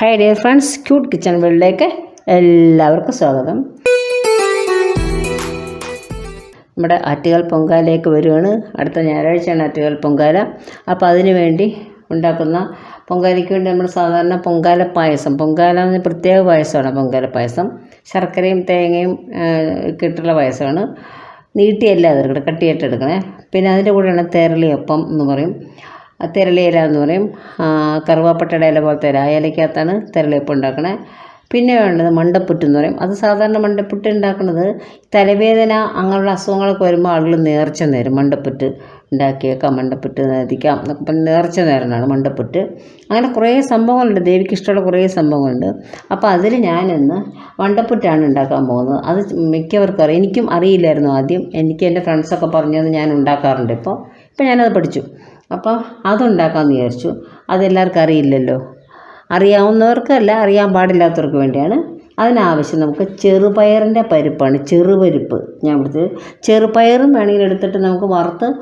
Hi dear friends cute kitchen വേൾഡിലേക്ക് എല്ലാവർക്കും സ്വാഗതം. നമ്മുടെ ആറ്റുകാൽ പൊങ്കാലയൊക്കെ വരുവാണ്. അടുത്ത ഞായറാഴ്ചയാണ് ആറ്റുകാൽ പൊങ്കാല. അപ്പോൾ അതിനു വേണ്ടി ഉണ്ടാക്കുന്ന പൊങ്കാലയ്ക്ക് വേണ്ടി നമ്മൾ സാധാരണ പൊങ്കാല പായസം. പൊങ്കാല എന്ന് പ്രത്യേക പായസമാണ് പൊങ്കാല പായസം. ശർക്കരയും തേങ്ങയും ഇട്ടുള്ള പായസമാണ്. നീട്ടിയല്ല അതെടുക്കണം കട്ടിയായിട്ട് എടുക്കണേ. പിന്നെ അതിന്റെ കൂടെയാണ് തേരളിയപ്പം എന്ന് പറയും. ആ തെരളി ഇല എന്ന് പറയും കറുവാപ്പട്ടയുടെ ഇല പോലത്തെ ഇല ആ ഇലയ്ക്കകത്താണ് തിരളിയപ്പം ഉണ്ടാക്കണേ. പിന്നെ വേണ്ടത് മണ്ടപ്പുറ്റ് എന്ന് പറയും. അത് സാധാരണ മണ്ടപ്പുറ്റ് ഉണ്ടാക്കുന്നത് തലവേദന അങ്ങനെയുള്ള അസുഖങ്ങളൊക്കെ വരുമ്പോൾ ആളുകൾ നേർച്ച നേരും. മണ്ടപ്പുറ്റ് ഉണ്ടാക്കിയേക്കാം മണ്ടപ്പുറ്റ് നേദിക്കാം പറഞ്ഞ് നേർച്ച നേരനാണ് മണ്ടപ്പുറ്റ് അങ്ങനെ കുറേ സംഭവങ്ങളുണ്ട്. ദേവിക്ക് ഇഷ്ടമുള്ള കുറേ സംഭവങ്ങളുണ്ട്. അപ്പോൾ അതിൽ ഞാനിന്ന് മണ്ടപ്പുറ്റാണ് ഉണ്ടാക്കാൻ പോകുന്നത്. അത് മിക്കവർക്കും അറിയാം. എനിക്കും അറിയില്ലായിരുന്നു ആദ്യം. എനിക്ക് എന്റെ ഫ്രണ്ട്സൊക്കെ പറഞ്ഞത് ഞാൻ ഉണ്ടാക്കാറുണ്ട് ഇപ്പോൾ. ഇപ്പോൾ ഞാനത് പഠിച്ചു. അപ്പോൾ അതുണ്ടാക്കാമെന്ന് വിചാരിച്ചു. അതെല്ലാവർക്കും അറിയില്ലല്ലോ. അറിയാവുന്നവർക്കല്ല അറിയാൻ പാടില്ലാത്തവർക്ക് വേണ്ടിയാണ്. അതിനാവശ്യം നമുക്ക് ചെറുപയറിന്റെ പരിപ്പാണ് ചെറുപരിപ്പ്. ഞാൻ എടുത്ത് ചെറുപയറും വേണമെങ്കിൽ എടുത്തിട്ട് നമുക്ക് വറുത്ത്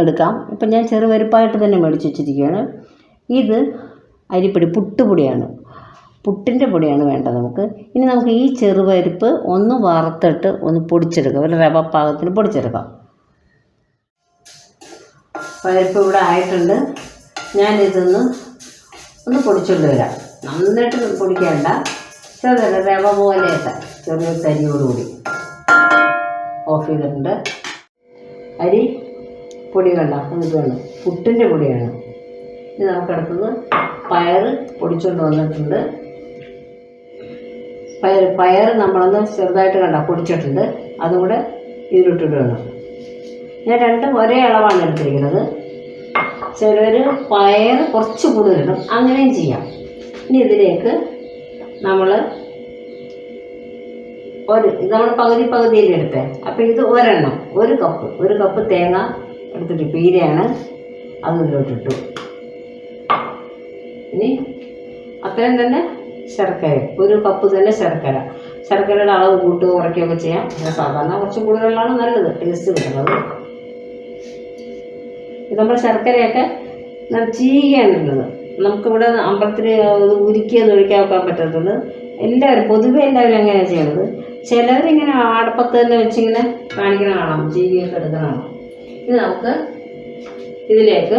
എടുക്കാം. ഇപ്പം ഞാൻ ചെറുപരിപ്പായിട്ട് തന്നെ മേടിച്ച് വെച്ചിരിക്കുകയാണ്. ഇത് അരിപ്പൊടി പുട്ടുപൊടിയാണ്. പുട്ടിന്റെ പൊടിയാണ് വേണ്ടത് നമുക്ക്. ഇനി നമുക്ക് ഈ ചെറുപരിപ്പ് ഒന്ന് വറുത്തിട്ട് ഒന്ന് പൊടിച്ചെടുക്കാം. ഒരു റവ പാകത്തിന് പൊടിച്ചെടുക്കാം. പരിപ്പ് ഇവിടെ ആയിട്ടുണ്ട്. ഞാനിതൊന്ന് ഒന്ന് പൊടിച്ചുകൊണ്ട് വരാം. നന്നായിട്ട് പൊടിക്കേണ്ട. ചെറുതല്ല രവ പോലെയൊക്കെ ചെറിയ തരിയോടുകൂടി ഓഫ് ചെയ്തിട്ടുണ്ട്. അരി പൊടി വേണ്ട. ഇത് വേണം. പുട്ടിന്റെ പൊടിയാണ്. ഇനി നമുക്കടുത്തത് പയർ പൊടിച്ചുകൊണ്ട് വന്നിട്ടുണ്ട്. പയർ പയർ നമ്മളൊന്ന് ചെറുതായിട്ട് കണ്ട പൊടിച്ചിട്ടുണ്ട്. അതും കൂടെ ഇതിലിട്ടിട്ട് വേണം. ഞാൻ രണ്ടും ഒരേ അളവാണ് എടുത്തിരിക്കുന്നത്. ചിലർ പയർ കുറച്ച് കൂടുതലിടും. അങ്ങനെയും ചെയ്യാം. ഇനി ഇതിലേക്ക് നമ്മൾ ഒരു നമ്മൾ പകുതി പകുതിയിൽ എടുത്തേ. അപ്പോൾ ഇത് ഒരെണ്ണം ഒരു കപ്പ്. ഒരു കപ്പ് തേങ്ങ എടുത്തിട്ട് പീരയാണ് അത് ഇതിലോട്ടിട്ടു. ഇനി അത്രയും തന്നെ ശർക്കര. ഒരു കപ്പ് തന്നെ ശർക്കര. ശർക്കരയുടെ അളവ് കൂട്ടുകയോ കുറയ്ക്കുകയൊക്കെ ചെയ്യാം. സാധാരണ കുറച്ച് കൂടുതലാണ് നല്ലത്. ടേസ്റ്റ് കിട്ടുന്നത്. ഇത് നമ്മൾ ശർക്കരയൊക്കെ ചീകയാണുള്ളത്. നമുക്കിവിടെ അമ്പലത്തിൽ ഉരുക്കിയത് ഒഴിക്കാൻ വെക്കാൻ പറ്റത്തുള്ളൂ എല്ലാവരും പൊതുവെ എല്ലാവരും അങ്ങനെയാണ് ചെയ്യണത്. ചിലവരിങ്ങനെ അടപ്പത്ത് തന്നെ വെച്ചിങ്ങനെ കാണിക്കണ കാണാം ജീവിയൊക്കെ എടുക്കണ കാണാം. ഇത് നമുക്ക് ഇതിലേക്ക്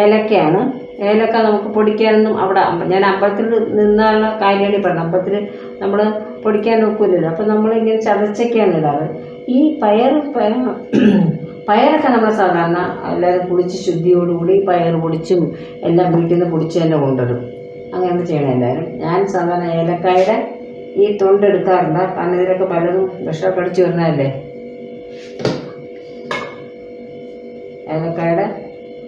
ഏലക്കയാണ്. ഏലക്ക നമുക്ക് പൊടിക്കാനൊന്നും അവിടെ ഞാൻ അമ്പലത്തിൽ നിന്നാണ് കാര്യമാണ് പറഞ്ഞത്. അമ്പലത്തിൽ നമ്മൾ പൊടിക്കാൻ നോക്കില്ലല്ലോ അപ്പം നമ്മളിങ്ങനെ ചതച്ചൊക്കെയാണ് ഇടാറ്. ഈ പയർ പയ- പയറൊക്കെ നമ്മൾ സാധാരണ എല്ലാവരും പൊടിച്ച് ശുദ്ധിയോടുകൂടി പയർ പൊടിച്ചും എല്ലാം വീട്ടിൽ നിന്ന് പൊടിച്ച് തന്നെ കൊണ്ടുവരും. അങ്ങനെ ചെയ്യണം എല്ലാവരും. ഞാൻ സാധാരണ ഏലക്കായുടെ ഈ തൊണ്ടെടുക്കാറില്ല കാരണം ഇതിലൊക്കെ പലതും വിഷമൊക്കെ അടിച്ചു വരുന്നതല്ലേ? ഏലക്കായുടെ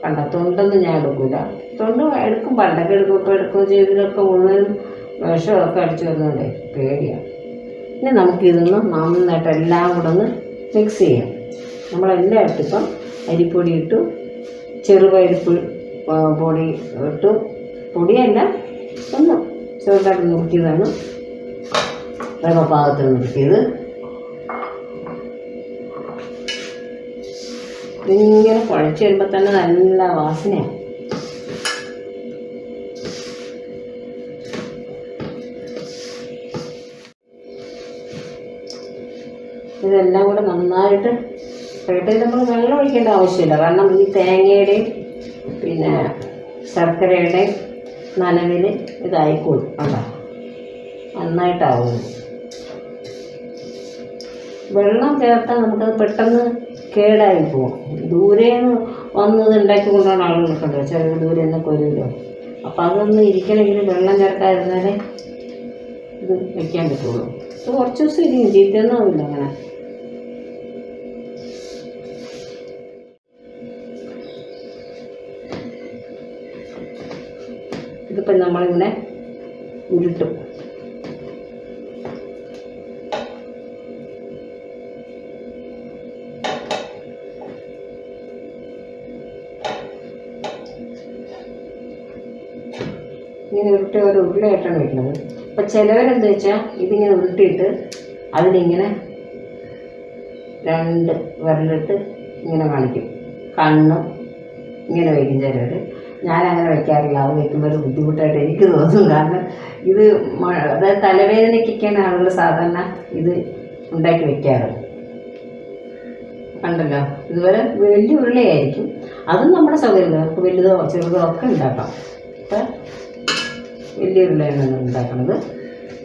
കണ്ട തൊണ്ടൊന്നും ഞാൻ എടുക്കില്ല തൊണ്ട് എടുക്കും പണ്ടൊക്കെ എടുക്കും ഇപ്പോൾ എടുക്കുകയും ചെയ്തതിലൊക്കെ മുഴുവനും വിഷമൊക്കെ അടിച്ചു വരുന്നുണ്ടേ പേടിയാണ് ഇനി നമുക്കിതൊന്ന് നന്നായിട്ട് എല്ലാം കൂടെ ഒന്ന് മിക്സ് ചെയ്യാം. നമ്മളെല്ലാം ഇട്ട് ഇപ്പം അരിപ്പൊടി ഇട്ടു ചെറുപരിപ്പ് പൊടി ഇട്ടു. പൊടിയല്ല ഒന്ന് ചെറുതായിട്ട് നുറുക്കിയതാണ്. റവ പാകത്തിൽ നുറുക്കിയത്. ഇങ്ങനെ കുഴച്ച് വരുമ്പോൾ തന്നെ നല്ല വാസനയാണ് ഇതെല്ലാം കൂടെ നന്നായിട്ട് ഇട്ട് നമ്മൾ വെള്ളം ഒഴിക്കേണ്ട ആവശ്യമില്ല. കാരണം ഈ തേങ്ങയുടെയും പിന്നെ ശർക്കരയുടെയും നനവിൽ ഇതായിക്കോളും. അതാ. നന്നായിട്ടാവും. വെള്ളം ചേർത്താൽ നമുക്കത് പെട്ടെന്ന് കേടായി പോകും ദൂരെ നിന്ന് വന്നത് ഉണ്ടാക്കി കൊണ്ടുപോകുന്ന ആളുകൾക്കുണ്ടോ ചെറിയ ദൂരെ നിന്ന് വരുമല്ലോ. അപ്പം അതൊന്നും ഇരിക്കണമെങ്കിൽ വെള്ളം ചേർക്കാതിരുന്നാലേ ഇത് വയ്ക്കാൻ പറ്റുള്ളൂ. കുറച്ച് ദിവസം ഇരിക്കും. ചീത്തയൊന്നും ആവില്ല അങ്ങനെ. ഇതിപ്പം നമ്മളിങ്ങനെ ഉരുട്ടും. ഇങ്ങനെ ഉരുട്ടി ഒരു ഉരുളയായിട്ടാണ് വരുന്നത്. അപ്പോൾ ചിലവരെന്താ വെച്ചാൽ ഇതിങ്ങനെ ഉരുട്ടിയിട്ട് അതിലിങ്ങനെ രണ്ട് വിരലിട്ട് ഇങ്ങനെ കാണിക്കും. കണ്ണും ഇങ്ങനെ വയ്ക്കും ചിലവർ ഞാൻ അങ്ങനെ വെക്കാറില്ല അത് വെക്കുമ്പോൾ ഒരു ബുദ്ധിമുട്ടായിട്ട് എനിക്ക് തോന്നും. കാരണം ഇത് അതായത് തലവേദനയ്ക്കൊക്കെയാണ് ആളുകൾ സാധാരണ ഇത് ഉണ്ടാക്കി വെക്കാറ് കണ്ടല്ലോ? ഇതുവരെ വലിയ ഉരുളയായിരിക്കും. അതും നമ്മുടെ സൗകര്യം നമുക്ക് വലുതോ ചെറുതോ ഒക്കെ ഉണ്ടാക്കാം. ഇപ്പം വലിയ ഉരുളയാണ് ഉണ്ടാക്കുന്നത്.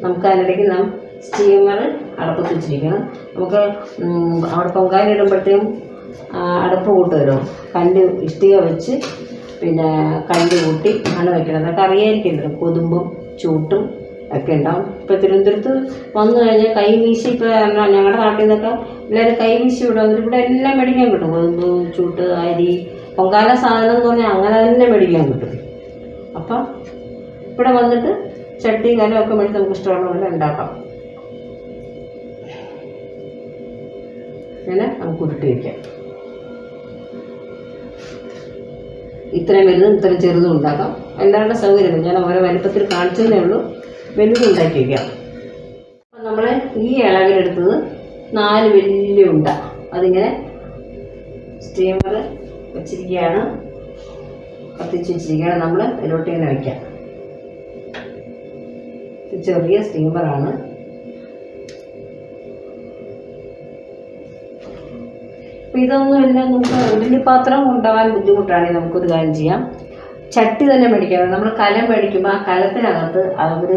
നമുക്ക് അതിനിടയ്ക്ക് നാം സ്റ്റീമർ അടപ്പത്ത് വെച്ചിരിക്കണം. നമുക്ക് അവിടെ പൊങ്കാലിടുമ്പോഴത്തേക്കും അടപ്പ് കൂട്ടുമല്ലോ കല്ല് ഇഷ്ടിക വെച്ച് പിന്നെ കല്ല് കൂട്ടി ആണ് വയ്ക്കണം അതൊക്കെ അറിയായിരിക്കും കൊതുമ്പും ചൂട്ടും ഒക്കെ ഉണ്ടാവും. ഇപ്പോൾ തിരുവനന്തപുരത്ത് വന്നു കഴിഞ്ഞാൽ കൈ വീശി ഇപ്പോൾ ഞങ്ങളുടെ നാട്ടിൽ നിന്നൊക്കെ എല്ലാവരും കൈ വീശി വിടും. എന്നിട്ട് ഇവിടെ എല്ലാം മേടിക്കാൻ കിട്ടും. കൊതുമ്പ് ചൂട്ട് അരി പൊങ്കാല സാധനം എന്ന് പറഞ്ഞാൽ അങ്ങനെ തന്നെ മേടിക്കാൻ കിട്ടും. അപ്പം ഇവിടെ വന്നിട്ട് ചട്ടി കലമൊക്കെ മേടിച്ച് നമുക്ക് ഇഷ്ടമുള്ള പോലെ ഉണ്ടാക്കാം. ഇങ്ങനെ നമുക്ക് ഉരുട്ടി വയ്ക്കാം ഇത്രയും വലുതും ഇത്രയും ചെറുതും ഉണ്ടാക്കാം. എല്ലാവരുടെ സൗകര്യം ഞാൻ ഓരോ വലിപ്പത്തിൽ കാണിച്ചതേ ഉള്ളൂ. വലുതും ഉണ്ടാക്കി വയ്ക്കാം അപ്പം നമ്മൾ ഈ ഇളവിലെടുത്തത് നാല് വലിയ ഉണ്ട. അതിങ്ങനെ സ്റ്റീമർ വെച്ചിരിക്കുകയാണ്. കത്തിച്ച് വെച്ചിരിക്കുകയാണ്. നമ്മൾ അതിലോട്ട് ഇങ്ങനെ വയ്ക്കാം ചെറിയ സ്റ്റീമറാണ്. അപ്പം ഇതൊന്നും എല്ലാം നമുക്ക് വലിയ പാത്രം കൊണ്ടുപോകാൻ ബുദ്ധിമുട്ടാണെങ്കിൽ നമുക്കൊരു കാര്യം ചെയ്യാം. ചട്ടി തന്നെ മേടിക്കാം നമ്മൾ കലം മേടിക്കുമ്പോൾ ആ കലത്തിനകത്ത് അവർ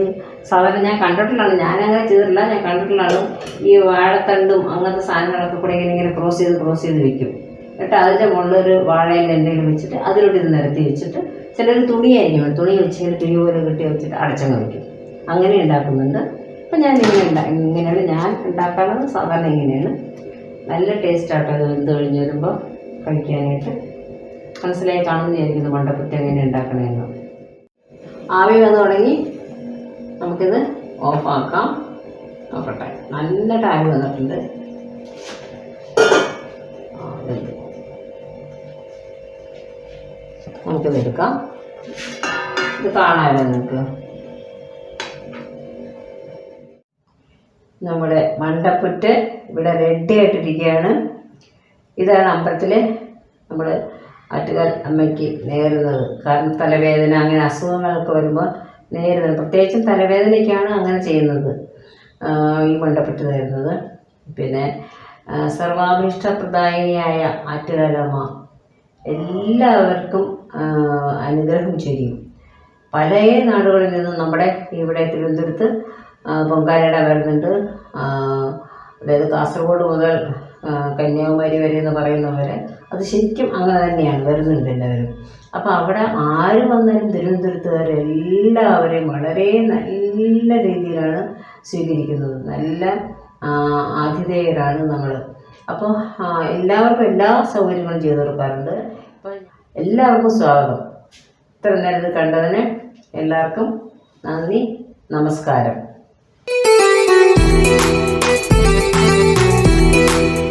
സാധാരണ ഞാൻ കണ്ടിട്ടുള്ളതാണ്. ഞാനങ്ങനെ ചെയ്തിട്ടില്ല. ഞാൻ കണ്ടിട്ടുള്ളതാണ് ഈ വാഴത്തണ്ടും അങ്ങനത്തെ സാധനങ്ങളൊക്കെ കൂടെ ഇങ്ങനെ ഇങ്ങനെ ക്രോസ് ചെയ്ത് ക്രോസ് ചെയ്ത് വെക്കും എന്നിട്ട് അതിന്റെ മുകളിലൊരു വാഴയിൽ എന്തെങ്കിലും വെച്ചിട്ട് അതിലോട്ട് ഇത് നിരത്തി വെച്ചിട്ട് ചിലർ തുണിയായിരിക്കും. തുണി വെച്ച് ഇങ്ങനെ തുണി പോലെ കെട്ടി വെച്ചിട്ട് അടച്ചങ്ങ് വയ്ക്കും അങ്ങനെ ഉണ്ടാക്കുന്നുണ്ട്. അപ്പം ഞാൻ ഇങ്ങനെ ഉണ്ടാ ഇങ്ങനെയാണ് ഞാൻ ഉണ്ടാക്കാറുള്ളത്. സാധാരണ ഇങ്ങനെയാണ്. നല്ല ടേസ്റ്റ് ആട്ടോ ഇത് വെന്ത് കഴിഞ്ഞ് വരുമ്പോൾ കഴിക്കാനായിട്ട്. മനസ്സിലായി കാണുന്ന വിചാരിക്കുന്നു മണ്ടപ്പത്തി എങ്ങനെ ഉണ്ടാക്കണമെന്ന് ആവി വന്ന് തുടങ്ങി. നമുക്കിത് ഓഫാക്കാം നോക്കട്ടെ. നല്ല ആവി വന്നിട്ടുണ്ട്. നമുക്കിത് എടുക്കാം. ഇത് കാണാമല്ലോ നിങ്ങൾക്ക്? നമ്മുടെ മണ്ടപ്പുറ്റ് ഇവിടെ റെഡി ആയിട്ടിരിക്കുകയാണ്. ഇതാണ് അമ്പലത്തിൽ നമ്മൾ ആറ്റുകാൽ അമ്മയ്ക്ക് നേരുന്നത്. കാരണം തലവേദന അങ്ങനെ അസുഖങ്ങളൊക്കെ വരുമ്പോൾ നേരുന്നത്. പ്രത്യേകിച്ചും തലവേദനയ്ക്കാണ് അങ്ങനെ ചെയ്യുന്നത്. ഈ മണ്ടപ്പെട്ട് നേരുന്നത്. പിന്നെ സർവാഭീഷ്ടപ്രദായിനിയായ ആറ്റുകാലമ്മ എല്ലാവർക്കും അനുഗ്രഹം ചെയ്യും. പല നാടുകളിൽ നിന്നും നമ്മുടെ ഇവിടെ തിരുവനന്തപുരത്ത് പൊങ്കാലയുടെ വരുന്നുണ്ട്. അതായത് കാസർഗോഡ് മുതൽ കന്യാകുമാരി വരെ എന്ന് പറയുന്നവരെ അത് ശരിക്കും അങ്ങനെ തന്നെയാണ് വരുന്നുണ്ട് എല്ലാവരും. അപ്പോൾ അവിടെ ആര് വന്നാലും തിരുവനന്തപുരത്തുകാരെല്ലാവരെയും വളരെ നല്ല രീതിയിലാണ് സ്വീകരിക്കുന്നത്. നല്ല ആതിഥേയരാണ് നമ്മൾ അപ്പോൾ എല്ലാവർക്കും എല്ലാ സൗകര്യങ്ങളും ചെയ്തു കൊടുക്കാറുണ്ട് അപ്പോൾ എല്ലാവർക്കും സ്വാഗതം. ഇത്ര നേരം കണ്ടതിന് എല്ലാവർക്കും നന്ദി നമസ്കാരം. Bye.